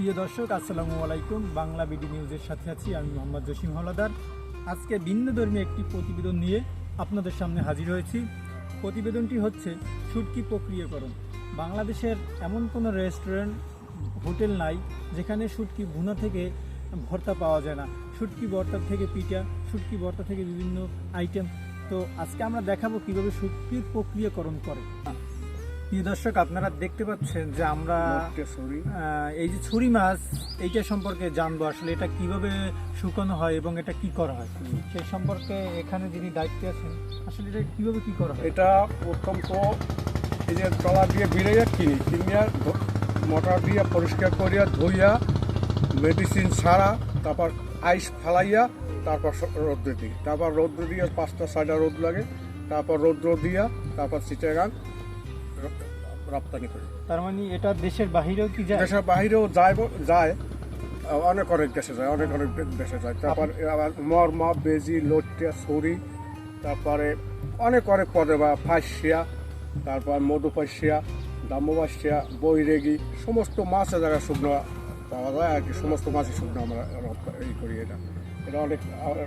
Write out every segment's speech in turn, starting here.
প্রিয় দর্শক, আসসালামু আলাইকুম। বাংলা বিডি নিউজের সাথে আছি আমি মোহাম্মদ জসিম হলাদার। আজকে ভিন্ন ধর্মী একটি প্রতিবেদন নিয়ে আপনাদের সামনে হাজির হয়েছি। প্রতিবেদনটি হচ্ছে শুটকি প্রক্রিয়াকরণ। বাংলাদেশের এমন কোনো রেস্টুরেন্ট, হোটেল নাই, যেখানে শুটকি ভুনা থেকে ভর্তা পাওয়া যায় না। শুটকি ভর্তা থেকে পিঠা, শুটকি ভর্তা থেকে বিভিন্ন আইটেম তো আজকে আমরা দেখাবো কীভাবে শুটকির প্রক্রিয়াকরণ করে। প্রিয় দর্শক আপনারা দেখতে পাচ্ছেন যে আমরা এই যে ছুরি মাছ এইটা সম্পর্কে জানব আসলে এটা কীভাবে শুকানো হয় এবং এটা কি করা হয়। সেই সম্পর্কে এখানে যিনি দায়িত্বে আছেন আসলে এটা কীভাবে কি করা হয়? এটা প্রথম তো এই যে তলা দিয়ে বিড়াইয়া কিনি কিনিয়া মোটর দিয়ে পরিষ্কার করিয়া ধুইয়া মেডিসিন ছাড়া তারপর আইস ফালাইয়া তারপর রৌদ্রে দিই। তারপর রৌদ্র দিয়ে পাঁচটা ছয়টা রোদ লাগে তারপর রৌদ্র দিয়া তারপর চিটাগাং রপ্তানি করি। তার মানে এটা দেশের বাহিরেও কি যায়? দেশের বাহিরেও যায় যায়। অনেক অনেক দেশে যায় অনেক অনেক দেশে যায়। তারপর আবার মরমা বেজি লটিয়া ছুরি তারপরে অনেক অনেক পদে বা ফাঁসিয়া তারপর মধুপাশিয়া দামবাসিয়া বৈরেগি সমস্ত মাছ জায়গায় শুকনো পাওয়া যায় আর কি সমস্ত মাছই শুকনো আমরা ই করি এটা। এটা অনেক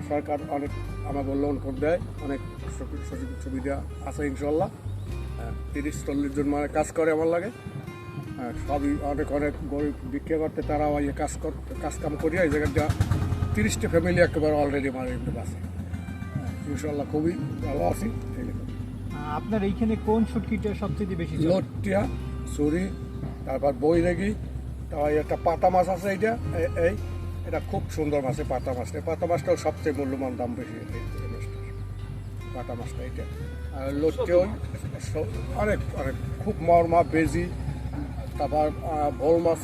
সরকার অনেক আমাদের লোন করে দেয় অনেক সুবিধা আছে ইনশাল্লাহ। তিরিশ চল্লিশ জন মানে কাজ করে আমার লাগে। হ্যাঁ, সবই অনেক অনেক গরিব বিক্রি করতে তারা ওই কাজ কর কাজ কাম করিয়া এই জায়গাটা তিরিশটা ফ্যামিলি একেবারে অলরেডি মানে কিন্তু আছে হ্যাঁ, ইনশাল্লাহ খুবই ভালো আছি। আপনার এইখানে কোন শুটকিটা সবচেয়ে বেশি? লটিয়া চুরি তারপর বৈরাগি তারপর একটা পাতা মাছ আছে এইটা এই এটা খুব সুন্দর মাছ পাতা মাছটা পাতা মাছটাও সবচেয়ে মূল্যবান দাম বেশি। পাতা মাছটা এইটা আর লটিয়াও অনেক অনেক, খুব মরমা, বেজি, তারপর বড় মাছ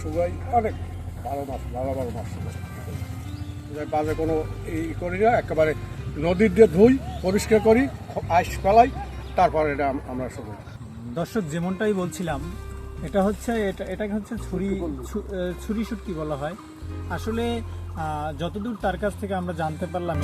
সুগাই অনেক ভালো মাছ, ভালো ভালো মাছ যাই বাজে কোনো ই করি না, একেবারে নদীর দিয়ে ধুই, পরিষ্কার করি আইস ফেলাই, তারপর এটা আমরা শুকাই দর্শক, যেমনটাই বলছিলাম, এটা হচ্ছে, এটা, এটাকে হচ্ছে ছুরি ছুরি শুটকি বলা হয়। আসলে যতদূর তার কাছ থেকে আমরা জানতে পারলাম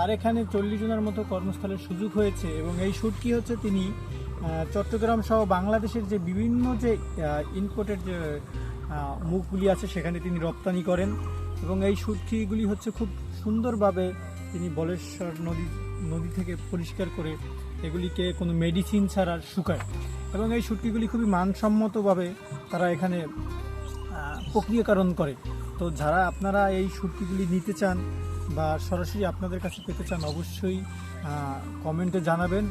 তার এখানে চল্লিশ জনের মতো কর্মস্থলের সুযোগ হয়েছে এবং এই শুটকি হচ্ছে তিনি চট্টগ্রাম সহ বাংলাদেশের যে বিভিন্ন যে ইনপোর্টেড যে মুখগুলি আছে সেখানে তিনি রপ্তানি করেন এবং এই শুটকিগুলি হচ্ছে খুব সুন্দরভাবে তিনি বলেশ্বর নদী নদী থেকে পরিষ্কার করে এগুলিকে কোনো মেডিসিন ছাড়া শুকায় এবং এই শুটকিগুলি খুবই মানসম্মতভাবে তারা এখানে প্রক্রিয়াকরণ করে। তো যারা আপনারা এই শুটকিগুলি নিতে চান বা সরাসরি আপনাদের কাছে পেতে চান অবশ্যই কমেন্টে জানাবেন।